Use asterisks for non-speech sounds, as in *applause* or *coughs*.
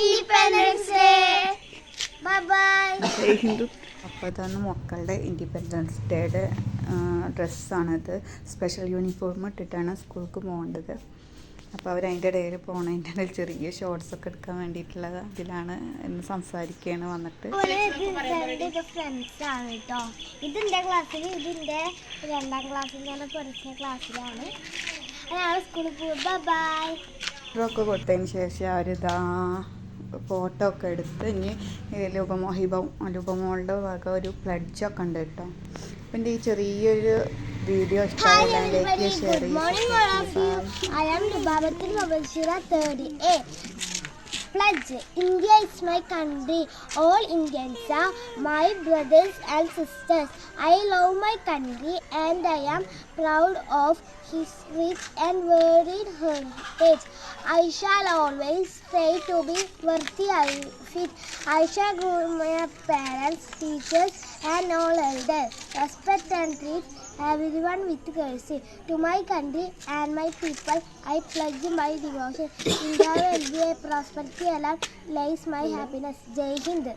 Independence day bye bye Hindu അപ്പോൾ ഇതാണ് മക്കളുടെ ഇൻഡിപെൻഡൻസ് ഡേയുടെ ഡ്രസ്സാണിത്. സ്പെഷ്യൽ യൂണിഫോം ഇട്ടിട്ടാണ് സ്കൂൾക്ക് പോകേണ്ടത്. അപ്പോൾ അവർ അതിന്റെ ഇടയിൽ പോണതിന്റെ ഇടയിൽ ചെറിയ ഷോർട്സ് ഒക്കെ എടുക്കാൻ വേണ്ടിയിട്ടുള്ള ഇതിലാണ് എന്ന് സംസാരിക്കുകയാണ് വന്നിട്ട്. ഡ്രോക്ക് കേട്ടോ ഇതിന്റെ ക്ലാസ്സിൽ ഇതിന്റെ രണ്ടാം ക്ലാസ്സിൽ ഞാൻ പഠിച്ച ക്ലാസ്സിലാണ് ഞാൻ സ്കൂളിൽ പോകും ബൈ കൊടുത്തതിന് ശേഷം അവരിതാ ഫോട്ടോ ഒക്കെ എടുത്ത് ഇനി ലുപമോ ഹിബ ലുപമോളുടെ വക ഒരു പ്ലഡ്ജൊക്കെ ഉണ്ട് കേട്ടോ അപ്പം എന്റെ ഈ ചെറിയൊരു വീഡിയോ Hi ഇഷ്ടമായാലും everybody, like share 30A. Pledge India is my country. All Indians are my brothers and sisters. I love my country and I am proud of his rich and varied heritage. I shall always try to be worthy of it. I shall groom my parents, teachers, and all elders. Respect and treat everyone with courtesy. To my country and my people, I pledge my devotion. *coughs* India will be a prosperity alone lies my happiness. Jai Hind.